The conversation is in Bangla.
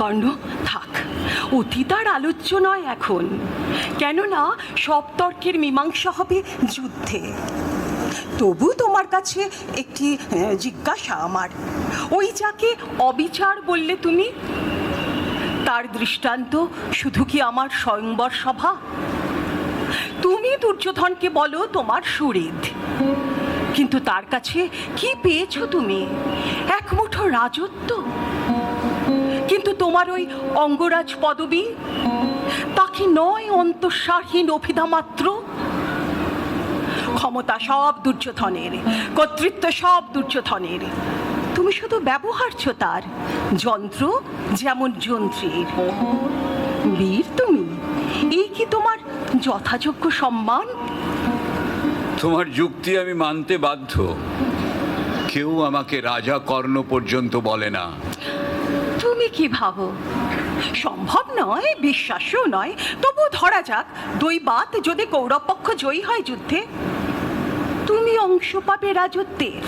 কর্ণ, থাক। অতীত আর আলোচ্য নয় এখন। কেননা, সব তর্কের মীমাংসা হবে যুদ্ধে। তবু তোমার কাছে একটি জিজ্ঞাসা আমার। ওই যাকে অবিচার বললে তুমি? তার দৃষ্টান্ত শুধু কি আমার স্বয়ংবর সভা? তুমি দুর্যোধনকে বলো তোমার সুহৃদ কিন্তু তার কাছে কি পেয়েছ তুমি? এক মুঠো রাজত্ব? কিন্তু তোমার ওই অঙ্গরাজ পদবী, তাকে নয় অন্তঃসারহীন অভিধা মাত্র। ক্ষমতা সব দুর্যোধনের, কর্তৃত্ব সব দুর্যোধনের। তুমি শুধু ব্যবহারছ তার যন্ত্র যেমন যন্ত্রীর। বীর তুমি, এই কি তোমার যথাযোগ্য সম্মান? তোমার যুক্তি আমি মানতে বাধ্য। কেউ আমাকে রাজা কর্ণ পর্যন্ত বলে না। কি ভাবো? সম্ভব নয়, বিশ্বাসও নয়। তবু ধরা যাক দৈবাত যদি কৌরব পক্ষ জয়ী হয় যুদ্ধে, তুমি অংশ পাবে রাজত্বের।